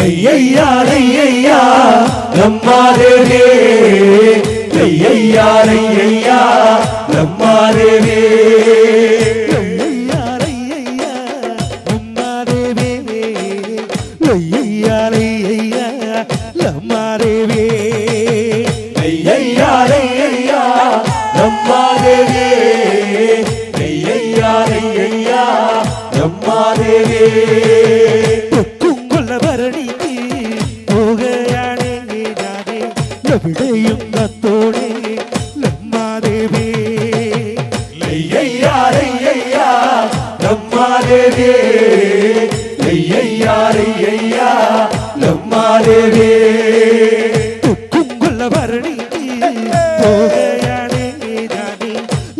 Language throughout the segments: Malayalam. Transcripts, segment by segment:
ஐயா ஐயா நம்மாதேவே ஐயா ஐயா நம்மாதேவே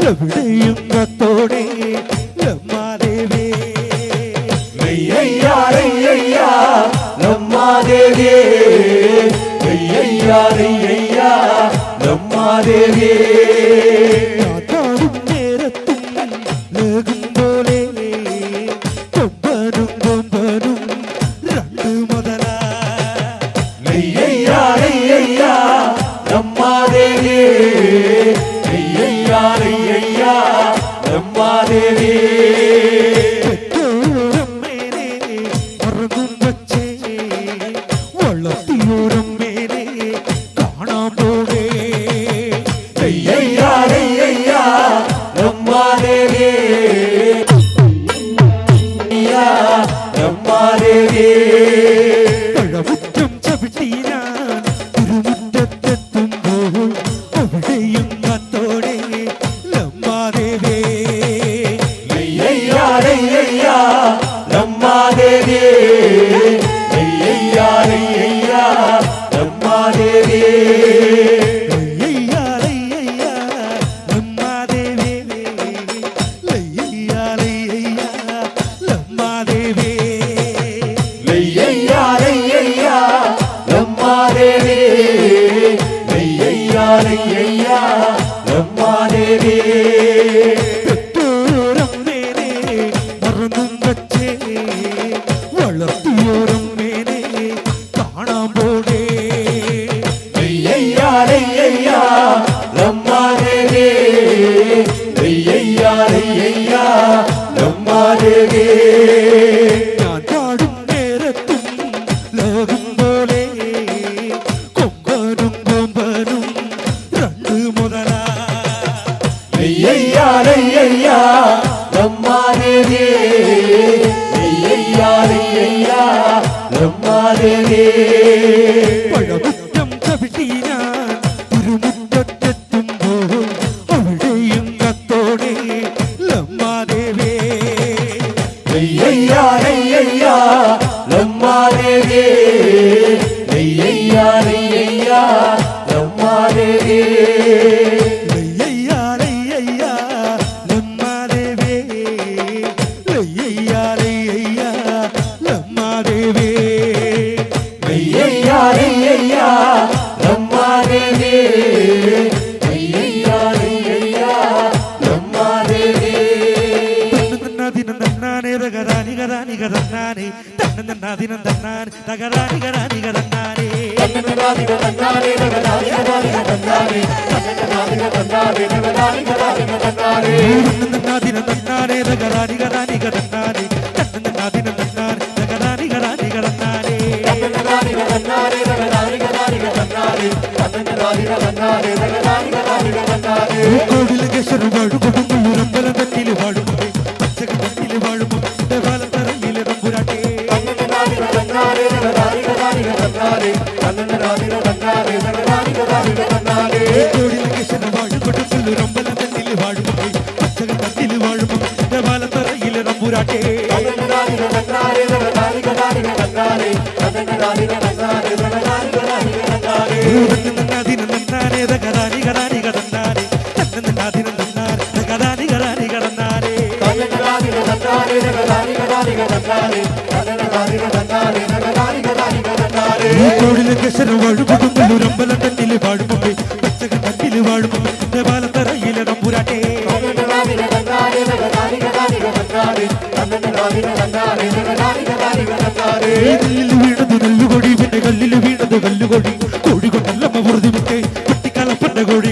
എവിടെയും കത്തോടെ ലമ്മാദേവേ അയ്യയ്യാ உமாதேவி അയ്യയ്യാ നമ്മാദേവേ ഞാൻ പാടും നേരത്തും ലോകം പോലെ കൊമ്പനും കൊമ്പനും രണ്ട് മുതലാ അയ്യയ്യാ നമ്മാദേവേ അയ്യയ്യാ നമ്മാദേവേ പഴമുറ്റം லம்மாதேவே ஐயா ஐயா லம்மாதேவே തകരാനി കരാനി കതന്നാനെ തന്നതിനം തന്നാനെ തകരാനി കരാനി കതന്നാനെ തന്നതിനം തന്നാനെ തകരാനി കരാനി കതന്നാനെ തന്നതിനം തന്നാനെ തകരാനി കരാനി കതന്നാനെ കോവിൽ കേശർ വാഴുമ്പോൾ ഉറമ്പലം തട്ടിൽ വാഴുമ്പോൾ പച്ചക തട്ടിൽ കോടിൽ കേശർ വാഴുമ്പോൾ ഉറമ്പലം തട്ടിൽ വാഴുമ്പോൾ പച്ചക തട്ടിൽ വാഴുമ്പോൾ ദേവാലത്തറയിൽ റമ്പുരാട്ടേ. തന്നതിനം തന്നാനെ തകരാനി കരാനി കതന്നാനെ തന്നതിനം തന്നാനെ തകരാനി കരാനി കതന്നാനെ കോടിലെ കശര വാഴുമ്പോൾ ഉറമ്പലം തട്ടിൽ വാഴുമ്പോൾ. പച്ചക തട്ടിൽ വാഴുമ്പോൾ തന്നാരെ നെല്ലിൽ വീണത് നെല്ലുകൊടി പിന്നെ കല്ലിൽ വീണത് കല്ലുകൊടി. കോഴി കൊണ്ടല്ലമ്മ വെറുതെ മുട്ടേ കുട്ടിക്കലപ്പന്റെ കോഴികൾ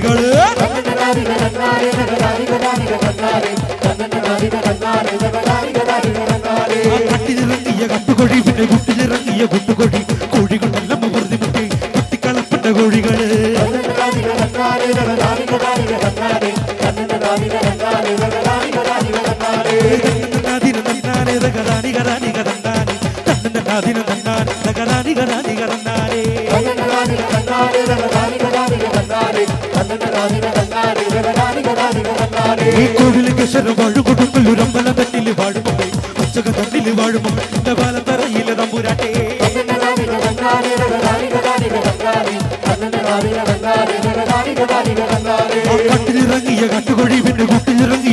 തകരാനി കരാനി കരന്നാനേ തന്നതിന് തന്നാനേ തകരാനി കരാനി കരന്നാനേ ഈ കോവിലെ കശര വാഴുകൊടുക്കല്ലു രമ്പല തന്നിൽ വാഴുമോ ഉച്ചക തന്നിൽ വാഴുമോ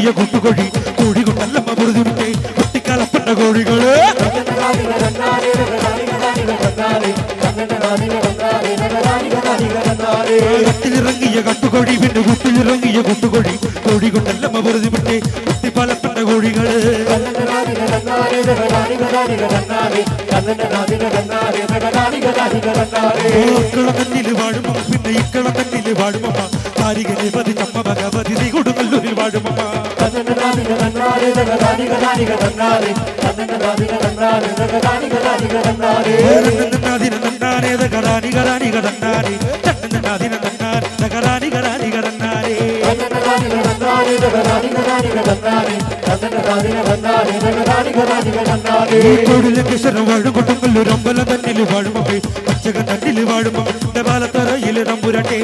കുട്ടിലിറങ്ങിയ കുട്ടുകൊഴി കോഴി കൊണ്ടല്ലമ്മ വെറുതെ മുട്ടേ കുട്ടിക്കലപ്പന്റെ കോഴികൾ. കട്ടിലിറങ്ങിയ കട്ടുകൊഴി പിന്നെ കുട്ടിലിറങ്ങിയ കുട്ടുകൊഴി കോഴി കൊണ്ടല്ലമ്മ വെറുതെ മുട്ടേ കുട്ടിപ്പലപ്പന്റെ കോഴികൾ ഇക്കളം വാഴുമോ പിന്നെ ഇക്കള തന്നിൽ വാഴുമോ താരികനെ പതിച്ചമ്മ ഭഗവതി കൊടുങ്ങല്ലൂരിൽ വാഴുമോ തന്നതിന് തന്നാനേ തകരാനി കരാനി കടന്നാനേ തന്നതിന് തന്നാൻ തകരാനി കരാനി കടന്നാനേ ഈ കോടിലെ കിശന വാഴും കൊട്ടുമ്പല്ലൂർ അമ്പലം തന്നിൽ വാഴുമോ പച്ചക തന്നിൽ വാഴുമോ എന്റെ പാലത്തറയിലെ തമ്പുരട്ടെ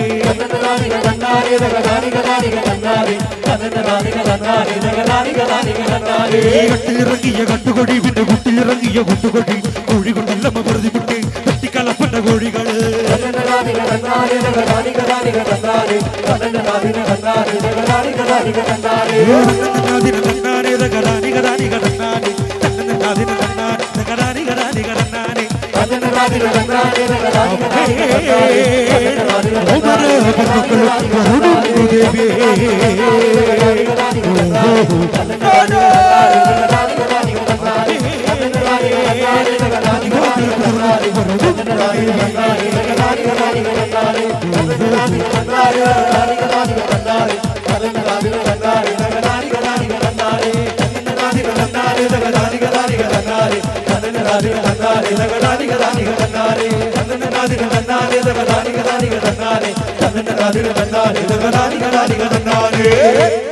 ഈ കട്ടിലിറങ്ങിയ കട്ടുകൊടി പിന്നെ കുട്ടിലിറങ്ങിയ കുട്ടുകൊടി കോഴി കൊണ്ടല്ലമ്മ വെറുതെ വിട്ട് തട്ടിക്കലപ്പന്റെ കോഴികൾ തന്നതിന് തന്നാനേ തകരാനി കരാനി കടന്നാനേ തന്നതിന് തന്നാൻ തകരാനി കരാനി കടന്നാനേ േ